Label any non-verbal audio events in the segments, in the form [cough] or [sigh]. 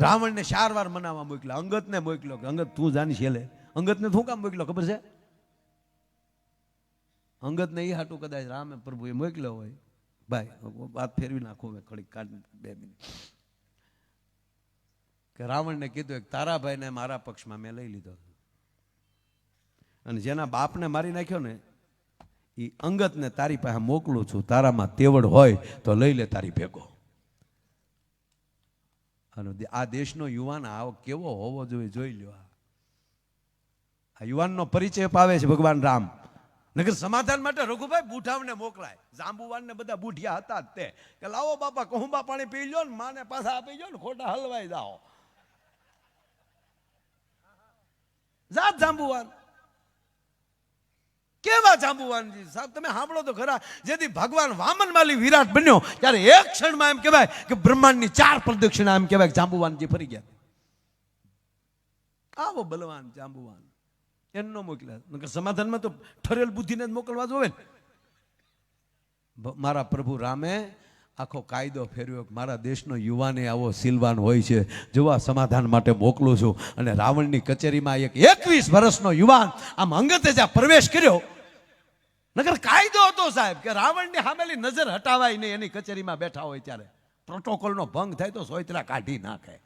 રાવણને ચાર વાર મનાવવા મોકલ્યો, અંગતને મોકલ્યો કે, અંગત, તું જાની છેલે અંગતને શું કામ મોકલ્યો, ખબર છે? અંગતને એ હાટું કદાચ રામે પ્રભુએ મોકલ્યો હોય. ભાઈ વાત ફેરવી નાખું મેં થોડીક કાઢ બે મિનિટ. કે રાવણને કીધું એક તારાભાઈને મારા પક્ષમાં મેં લઈ લીધો. અને જેના બાપને મારી નાખ્યો ને એ અંગતને તારી પાસે મોકલું છું, તારામાં તેવડ હોય તો લઈ લે તારી ભેગો. અને આ દેશનો યુવાન આવો કેવો હોવો જોઈએ જોઈ લ્યો આ. યુવાનનો પરિચય પાવે છે ભગવાન રામ. નગર સમાધાન માટે રઘુભાઈ બુઢાવને મોકલાય. જાંબુવાન ને બધા બુઢિયા હતા તે. કે લાવો બાપા કહુંબા પાણી પી લ્યો ને માને પાછા આપી લ્યો ને ખોટા હલવાઈ જાઓ. જાત જાંબુવાન. કેવા જાંબુવાનજી? સાહેબ, તમે સાંભળો તો ખરા. જેથી ભગવાન વામન માલી વિરાટ બન્યો, ત્યારે એક ક્ષણમાં એમ કહેવાય કે બ્રહ્માંડની ચાર પ્રદક્ષિણા એમ કહેવાય જાંબુવાનજી ફરી ગયા. આવો બલવાન જાંબુવાન. એનો મોકલ્યા. નકર સમાધાનમાં તો ઠરેલ બુદ્ધિને જ મોકલવા જોવે ને. મારા પ્રભુ રામે આખો કાયદો ફેરવ્યો મારા દેશનો યુવાને આવો સિલવાન હોય છે, જોવા સમાધાન માટે મોકલું છું. અને રાવણની કચેરીમાં એક એકવીસ વર્ષનો યુવાન આમ અંગતે જ્યાં પ્રવેશ કર્યો. નગર કાયદો હતો સાહેબ, કે રાવણની સામેલી નજર હટાવાય નહીં, એની કચેરીમાં બેઠા હોય ત્યારે. પ્રોટોકોલનો ભંગ થાય તો સોયતરા કાઢી નાખે.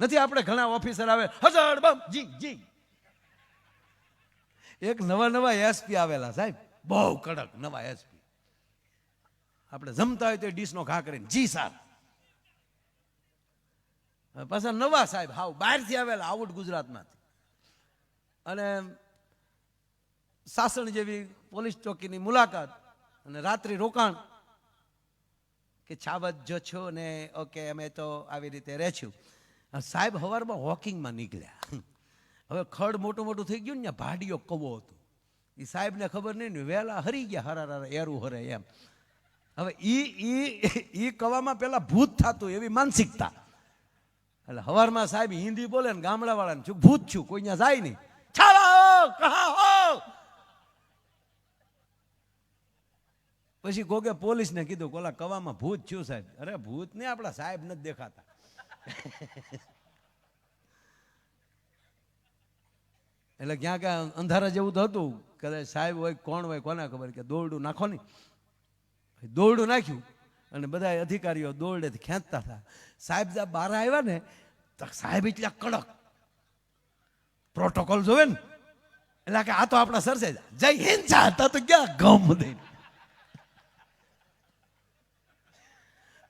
નથી આપણે ઘણા ઓફિસર આવે હજાર બમ, જી જી. એક નવા નવા એસપી આવેલા સાહેબ, બહુ કડક નવા એસપી. આપણે જમતા હોય તો ડીશનો ઘા કરીને, જી સાર પાછા નવા સાહેબ, હાવ બહારથી આવેલા, આઉટ ગુજરાતમાંથી. અને સાસણ જેવી પોલીસ ચોકીની મુલાકાત અને રાત્રિ રોકાણ કે છાવત જો છો ને, ઓકે, અમે તો આવી રીતે રહેશું સાહેબ હવારમાં વોકિંગમાં નીકળ્યા. હવે ખડ મોટું મોટું થઈ ગયું ને ભાડીઓ કવો હતો. એ સાહેબને ખબર નહીં ને વહેલા હરી ગયા હરા હરા એરું હરે એમ. હવે ઈ ઈ ઈ કવામાં પેલા ભૂત થતું, એવી માનસિકતા. એટલે હવારમાં સાહેબ હિન્દી બોલે ને ગામડાવાળાને છું, ભૂત છું કોઈ ત્યાં જાય નહીં. છાલા કહા, હો. પછી કોકે પોલીસને કીધું કોલા કવામાં ભૂત છું સાહેબ. અરે ભૂત ને આપણા સાહેબ નથી દેખાતા. એટલે ક્યાં ક્યાં અંધારા જેવું તો હતું. કદાચ સાહેબ હોય, કોણ હોય, કોને ખબર કે દોરડું નાખો ને દોરડું નાખ્યું અને બધા અધિકારીઓ દોરડે ખેંચતા હતા. સાહેબ જ્યાં બહાર આવ્યા ને, તો સાહેબ એટલા કડક. પ્રોટોકોલ જોવે ને, એટલે કે આ તો આપણા સરસે જય હિન્દ હતા તો ક્યાં ગમ દે.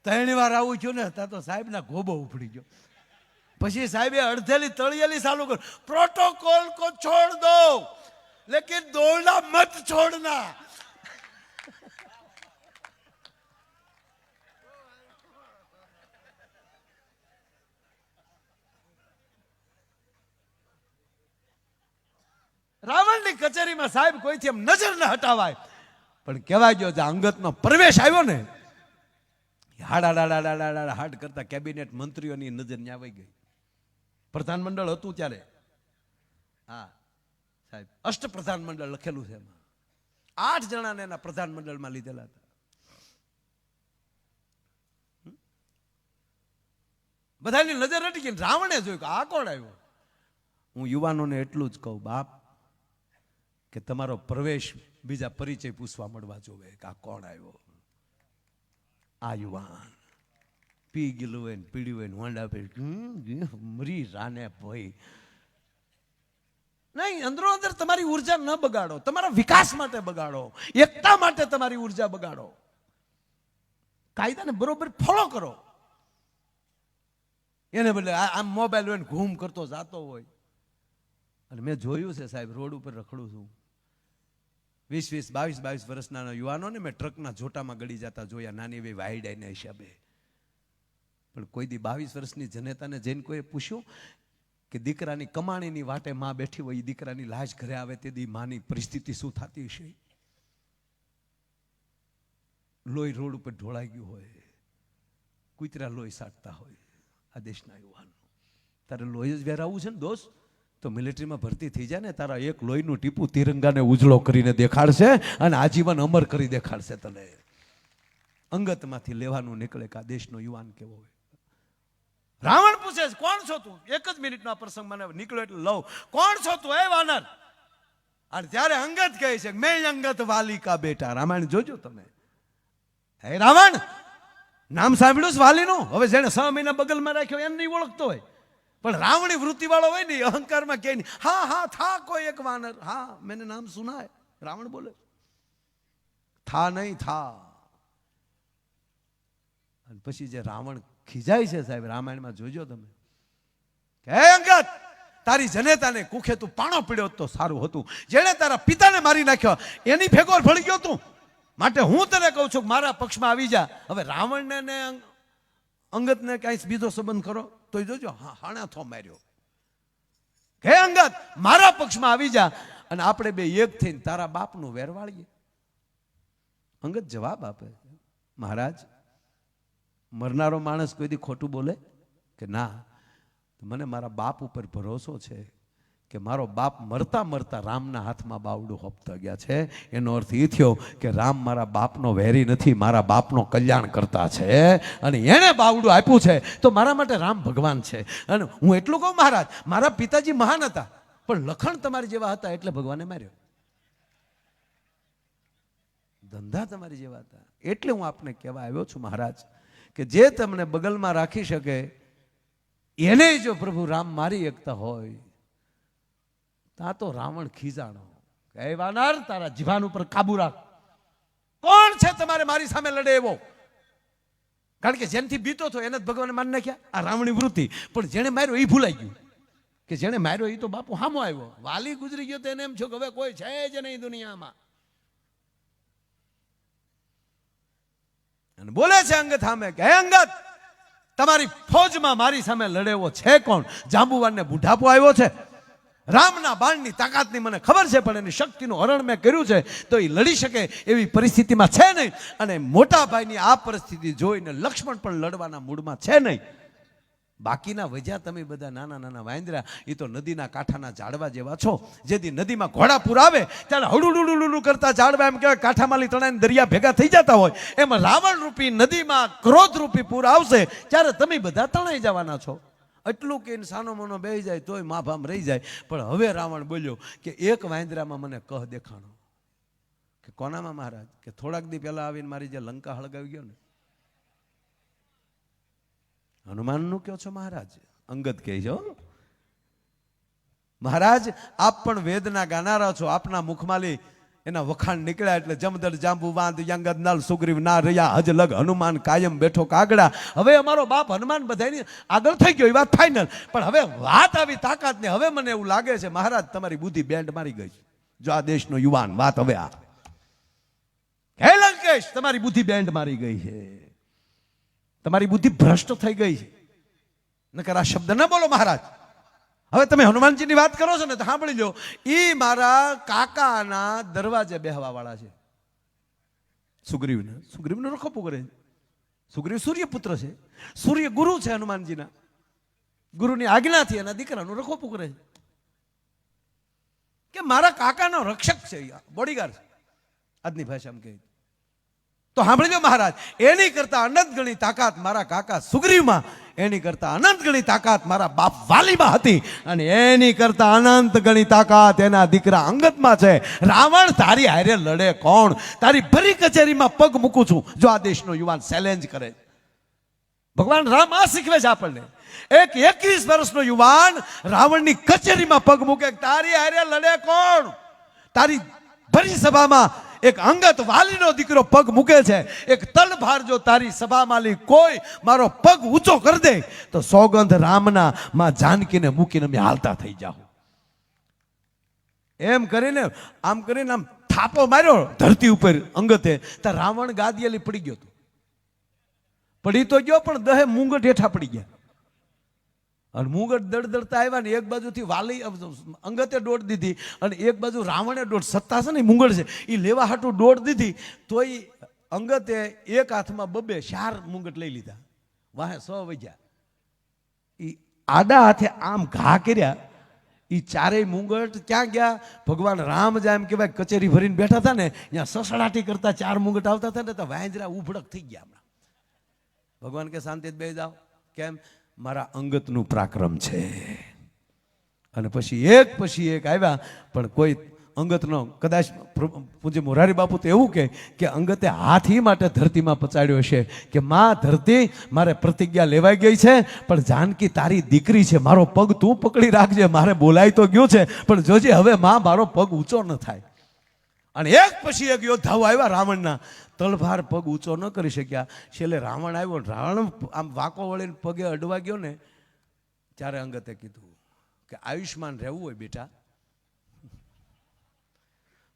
ત્રણ વાર આવું છું ને ત્યાં તો સાહેબના ગોબો ઉપડી ગયો. પછી સાહેબે અડધેલી તળિયેલી ચાલુ કર, પ્રોટોકોલ કો છોડ દો, લેકિન દોડના મત છોડના. રાવણની કચેરીમાં સાહેબ કોઈથી એમ નજર ન હટાવાય. પણ કહેવાય ગયો જે અંગતનો પ્રવેશ આવ્યો ને હાડા ડાડા ડાડા ડાડા હાડ કરતા કેબિનેટ મંત્રીઓની નજર ન્યા આવી ગઈ. પ્રધાનમંડળ હતું ત્યારે. હા, સાહેબ, અષ્ટ પ્રધાનમંડળ લખેલું છે એમાં. આઠ જણાને એના પ્રધાનમંડળમાં લીધેલા હતા? બધાની નજર હટી ગઈ રાવણે જોયું કે આ કોણ આવ્યો? હું યુવાનોને એટલું જ કહું, બાપ કે તમારો પ્રવેશ બીજા પરિચય પૂછવા મળવા જોવે કે આ કોણ આવ્યો? આ યુવાન. પી ગયેલું હોય ને પીડ્યું હોય ને પે મરી રાને ભાઈ નહીં, અંદરો અંદર તમારી ઊર્જા ન બગાડો. તમારા વિકાસ માટે બગાડો. એકતા માટે તમારી ઊર્જા બગાડો. કાયદાને બરોબર ફોલો કરો. એને બદલે આમ મોબાઈલ હોય ઘૂમ કરતો જાતો હોય. અને મેં જોયું છે સાહેબ, રોડ ઉપર રખડું છું. વીસ વીસ, બાવીસ બાવીસ વર્ષના યુવાનોને મેં ટ્રકના જોટામાં ગળી જતા જોયા. નાની એવી વાઈડાઈના હિસાબે. પણ કોઈ દી બાવીસ વર્ષની જનતાને જઈને કોઈએ પૂછ્યું કે દીકરાની કમાણીની વાટે માં બેઠી હોય એ દીકરાની લાશ ઘરે આવે તે દી માની પરિસ્થિતિ શું થતી હશે? લોહી રોડ ઉપર ઢોળાઈ ગયું હોય, કૂતરા લોહી સાટતા હોય આ દેશના યુવાનો. તારે લોહી જ વેરાવવું છે ને દોસ્ત? તો મિલિટરીમાં ભરતી થઈ જાય ને, તારા એક લોહીનું ટીપું તિરંગાને ઉજળો કરીને દેખાડશે અને આજીવન અમર કરી દેખાડશે તને. અંગતમાંથી લેવાનું નીકળે કે આ દેશનો યુવાન કેવો હોય. રાવણ પૂછે કોણ છો તું? એક જ મિનિટનો પ્રસંગ મને નીકળ્યો એટલે લઉં. કોણ છો તું? એ વાનર. અને ત્યારે અંગત કહે છે, મેં અંગત વાલિકા બેટા. રામાયણ જોજો તમે. હે રાવણ, નામ સાંભળ્યું છે વાલીનું? હવે જેને છ મહિના બગલમાં રાખ્યો એમ નહીં ઓળખતો હોય. પણ રાવણી વૃત્તિવાળો હોય ને અહંકારમાં કે નહીં હા હા, થા કોઈ એક વાનર. હા, મેને નામ સુના રાવણ બોલે, થા નહીં, થા. અને પછી જે રાવણ ખીજાય છે સાહેબ, રામાયણમાં જોજો તમે. કે અંગત, તારી જનેતાને કુખે તું પાણો પીડ્યો તો સારું હતું. જેણે તારા પિતાને મારી નાખ્યો, એની ફેગોર ભળી ગયો તું. માટે હું તને કહું છું મારા પક્ષમાં આવી જા. હવે રાવણને ને અંગ- અંગતને કાંઈ બીજો સંબંધ કરો તોય જોજો, હા, હાણા થો માર્યો. હે અંગત, મારા પક્ષમાં આવી જા અને આપણે બે એક થઈને તારા બાપનું વેરવાળીએ. અંગત જવાબ આપે. મહારાજ, મરનારો માણસ કોઈ દી ખોટું બોલે? કે ના મને મારા બાપ ઉપર ભરોસો છે. કે મારો બાપ મરતા મરતા રામના હાથમાં બાવડું હપતા ગયા છે. એનો અર્થ એ થયો કે રામ મારા બાપનો વેરી નથી, મારા બાપનો કલ્યાણ કરતા છે અને એણે બાવડું આપ્યું છે. તો મારા માટે રામ ભગવાન છે. અને હું એટલું કહું મહારાજ, મારા પિતાજી મહાન હતા, પણ લખણ તમારી જેવા હતા એટલે ભગવાને માર્યો. ધંધા તમારી જેવા હતા. એટલે હું આપને કહેવા આવ્યો છું મહારાજ, કે જે તમને બગલમાં રાખી શકે, એને જો પ્રભુ રામ મારી એકતા હોય. તા તો રાવણ ખીજાણો. કે વાનર, તારા જીભાન ઉપર કાબુ રાખ. કોણ છે તમારે મારી સામે લડે એવો? કારણ કે જેનથી બીતો હતો એને જ ભગવાને માન નાખ્યા. આ રાવણી વૃત્તિ. પણ જેણે માર્યો એ ભૂલાઈ ગયું. કે જેણે માર્યો એ તો બાપુ હામો આવ્યો. વાલી ગુજરી ગયો તો એને એમ છો કે હવે કોઈ છે જ નહીં દુનિયામાં. અને બોલે છે અંગત સામે કે હે અંગત, તમારી ફોજમાં મારી સામે લડેવો છે કોણ? જાંબુવાનને બુઢાપો આવ્યો છે. રામના બાણની તાકાતની મને ખબર છે, પણ એની શક્તિનું હરણ મેં કર્યું છે, તો એ લડી શકે એવી પરિસ્થિતિમાં છે નહીં. અને મોટા ભાઈની આ પરિસ્થિતિ જોઈને લક્ષ્મણ પણ લડવાના મૂડમાં છે નહીં. બાકીના વજ્યા તમે બધા નાના નાના વાંદરા એ તો નદીના કાંઠાના ઝાડવા જેવા છો. જેથી નદીમાં ઘોડાપુર આવે ત્યારે હળુડુડુડુડુ કરતા ઝાડવા એમ કહેવાય કાંઠામાલી તણાઈને દરિયા ભેગા થઈ જતા હોય એમાં રાવણ રૂપી નદીમાં ક્રોધ રૂપી પૂર આવશે ત્યારે તમે બધા તણાઈ જવાના છો એટલું કે સાનો મનો બેહી જાય તોય માફામ રહી જાય. પણ હવે રાવણ બોલ્યો કે એક વાંદરામાં મને કહ દેખાણો. કે કોનામાં મહારાજ? કે થોડાક દી પહેલાં આવીને મારી જે લંકા હળગાવી ગયો ને. હનુમાનનું કહો છો મહારાજ? અંગત કહે છો મહારાજ, આપ પણ વેદના ગાનારા છો. આપના મુખમાંથી એના વખાણ નીકળ્યા એટલે જમદર જાંબુ વાંદ યંગદ સુગ્રીવ, ના રહ્યા, હજ, લગ, હનુમાન, કાયમ બેઠો કાગડા. હવે અમારો બાપ હનુમાન બધાની આગળ થઈ ગયો, એ વાત ફાઇનલ પણ હવે વાત આવી તાકાતની, હવે મને એવું લાગે છે, મહારાજ, તમારી બુદ્ધિ બેન્ડ મારી ગઈ જો આ દેશનો યુવાન વાત હવે આ. હે લંકેશ, તમારી બુદ્ધિ બેન્ડ મારી ગઈ છે. તમારી બુદ્ધિ ભ્રષ્ટ થઈ ગઈ છે. નકર આ શબ્દ ન બોલો મહારાજ. હવે તમે હનુમાનજીની વાત કરો છો ને તો સાંભળી લો. એ મારા કાકાના દરવાજે બેહવા વાળા છે. સુગ્રીવને. સુગ્રીવને રખોપું કરે. છે સુગ્રીવ સૂર્યપુત્ર છે. સૂર્ય ગુરુ છે હનુમાનજીના. ગુરુની આજ્ઞાથી એના દીકરાનું રખોપું કરે. છે કે મારા કાકાનો રક્ષક છે બોડીગાર્ડ છે આજની ભાષામાં કહે. તો સાંભળી લો મહારાજ, એની કરતા અનંત ગણી તાકાત મારા કાકા સુગ્રીવમાં એની કરતા અનંત ગણી તાકાત મારા બાપ વાલીમાં હતી અને એની કરતા અનંત ગણી તાકાત એના દીકરા અંગતમાં છે. રાવણ, તારી હારે લડે કોણ? તારી ભરી કચેરીમાં પગ મૂકું છું. જો આ દેશનો યુવાન ચેલેન્જ કરે. ભગવાન રામ આ શીખવે છે આપણને. એક એકવીસ વર્ષનો યુવાન રાવણની કચેરીમાં પગ મૂકે તારી હારે લડે કોણ? તારી ભરી સભામાં એક અંગત વાલીનો દીકરો પગ મૂકે છે. એક તલભાર જો તારી સભામાંલી કોઈ, મારો પગ ઊંચો કરી દે, તો સોગંધ રામના માં જાનકીને મૂકીને અમે હાલતા થઈ જાઉં એમ કરીને, આમ કરીને આમ થાપો માર્યો, ધરતી ઉપર અંગતે તો રાવણ ગાદિયેલી પડી ગયો હતો. પડી તો ગયો, પણ દહે મુંગટ હેઠા પડી ગયા. અને મુંગટ દળદળતા આવ્યા ને એક બાજુથી વાલી અંગતે દોડ દીધી અને એક બાજુ રાવણે દોડ. સત્તા છે ને મુંગટ છે. એ લેવા હાટું દોડ દીધી, તોય અંગતે એક હાથમાં બબે ચાર મુંગટ લઈ લીધા. વાહે સો વજ્યા. એ આડા હાથે આમ ઘા કર્યા. એ ચારેય મુંગટ ક્યાં ગયા? ભગવાન રામ જાય એમ કહેવાય કચેરી ભરીને બેઠા હતા ને, ત્યાં સસડાટી કરતા ચાર મુંગટ આવતા હતા ને, તો વાંજરા ઉભડક થઈ ગયા હમણાં. ભગવાન કે શાંતિ બે જાઓ. કેમ? મારા અંગતનું પ્રાક્રમ છે. અને પછી એક પછી એક આવ્યા, પણ કોઈ અંગતનો કદાચ પૂજ્ય મોરારી બાપુ તો એવું કહે કે અંગતે હાથી માટે ધરતીમાં પચાડ્યો છે, કે માં ધરતી મારે પ્રતિજ્ઞા લેવાઈ ગઈ છે, પણ જાનકી તારી દીકરી છે, મારો પગ તું પકડી રાખજે, મારે બોલાય તો ગયું છે, પણ જોજે હવે માં મારો પગ ઊંચો ન થાય. અને એક પછી એક યોદ્ધાઓ આવ્યા રાવણના. તલભાર પગ ઊંચો ન કરી શક્યા. છેલ્લે રાવણ આવ્યો રાવણ આમ વાંકો વળીને પગે અડવા ગયો ને, ત્યારે અંગતે કીધું કે આયુષ્માન રહેવું હોય બેટા.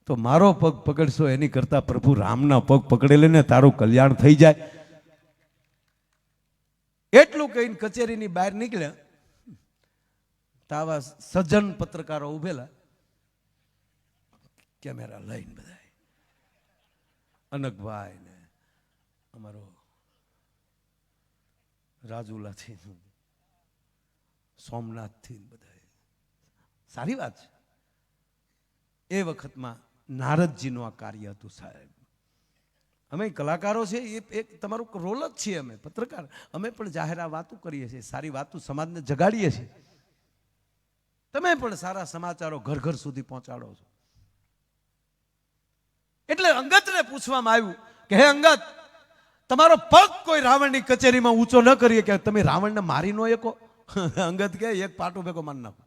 તો મારો પગ પકડશો, એની કરતા પ્રભુ રામના પગ પકડી લઈને તારું કલ્યાણ થઈ જાય. એટલું કહીને કચેરીની બહાર નીકળ્યા. તાવા સજ્જન પત્રકારો ઉભેલા. કેમેરા લઈને બધા અનકભાઈ ને અમારો રાજુલાથી સોમનાથથી બધા સારી વાત છે. એ વખતમાં નારદજીનું આ કાર્ય હતું સાહેબ. અમે કલાકારો છે, એ એક તમારો રોલ જ છીએ અમે, પત્રકાર. અમે પણ જાહેર વાતો કરીએ છીએ, સારી વાતો સમાજને જગાડીએ છીએ. તમે પણ સારા સમાચારો ઘર ઘર સુધી પહોંચાડો છો. એટલે અંગતને પૂછવામાં આવ્યું કે, હે અંગત, તમારો પગ કોઈ રાવણની કચેરીમાં ઊંચો ન કરીએ કે તમે રાવણને મારી નો એકો [laughs] અંગત કે એક પાટો ભેગો મારી નાખો.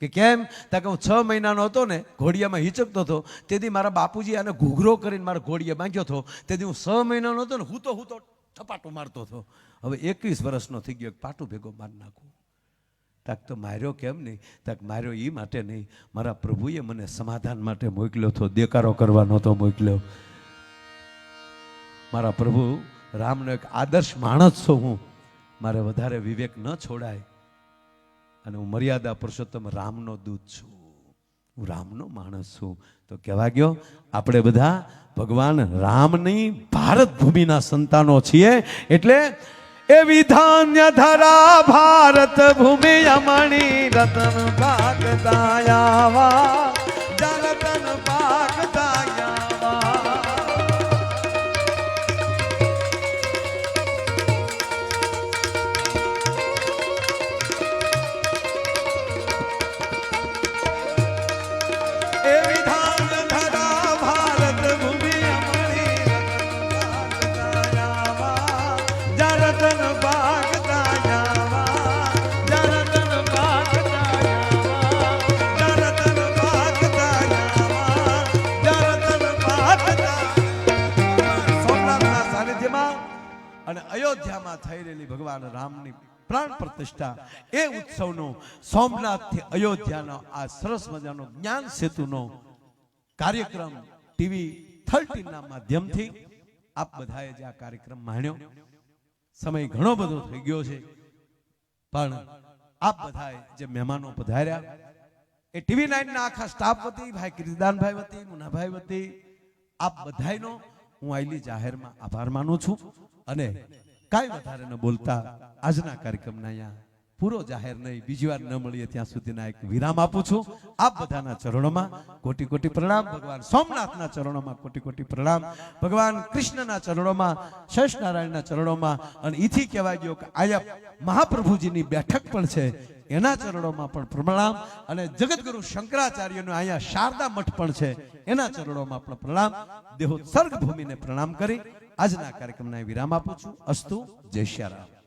કે, કેમ? ત્યાં કે હું છ મહિનાનો હતો ને, ઘોડિયામાં હિચકતો હતો, તેથી મારા બાપુજી આને ઘૂઘરો કરીને મારા ઘોડિયા માંગ્યો હતો, તેથી હું છ મહિનાનો હતો ને, હું તો હું તો ટપાટો મારતો હતો. હવે એકવીસ વર્ષનો થઈ ગયો પાટું ભેગો મારી નાખું. તાક તો માર્યો કેમ નહીં? તાક માર્યો એ માટે નહીં. મારા પ્રભુએ મને સમાધાન માટે મોકલ્યો હતો દેકારો કરવા નહોતો મોકલ્યો. મારા પ્રભુ, રામનો એક આદર્શ માણસ છું હું. મારે વધારે વિવેક ન છોડાય. અને હું મર્યાદા પુરુષોત્તમ રામનો દૂત છું. હું રામનો માણસ છું. તો કહેવા ગયો, આપણે બધા ભગવાન રામની ભારત ભૂમિના સંતાનો છીએ. એટલે એ વિધાન્ય ધરા ભારત ભૂમિ અમણી રતન ભાગ દાયાવા અયોધ્યામાં થઈ રહેલી ભગવાન રામની પ્રાણ પ્રતિષ્ઠા એ ઉત્સવનો સોમનાથથી અયોધ્યાનો આ સરસ મજાનો જ્ઞાન સેતુનો કાર્યક્રમ ટીવી થર્ટીનના માધ્યમથી આપ બધાએ જે આ કાર્યક્રમ માણ્યો. સમય ઘણો બધો થઈ ગયો છે, પણ આપ બધાએ જે મહેમાનો પધાર્યા, એ ટીવી નાઇનના આખા સ્ટાફ વતી, ભાઈ કીર્તિદાનભાઈ વતી, મુનાભાઈ વતી, આપ બધાનો હું આયલી જાહેરમાં આભાર માનું છું અને કાંઈ વધારે ન બોલતા આજના કાર્યક્રમના અહીંયા. પૂરો જાહેર નહીં, બીજી વાર ન મળીએ ત્યાં સુધીના એક વિરામ આપું છું. આપ બધાના ચરણોમાં કોટી કોટી પ્રણામ, ભગવાન સોમનાથના ચરણોમાં કોટી કોટી પ્રણામ, ભગવાન કૃષ્ણના ચરણોમાં શેષ નારાયણના ચરણોમાં, અને ઈથી કહેવાય ગયો કે આયા મહાપ્રભુજીની બેઠક પણ છે. એના ચરણોમાં પણ પ્રણામ, અને જગતગુરુ શંકરાચાર્યનો અહીંયા શારદા મઠ પણ છે. એના ચરણોમાં પણ પ્રણામ. દેહોત્સર્ગ ભૂમિને પ્રણામ કરી આજના કાર્યક્રમને વિરામ આપું છું. અસ્તુ જય શ્રી રામ.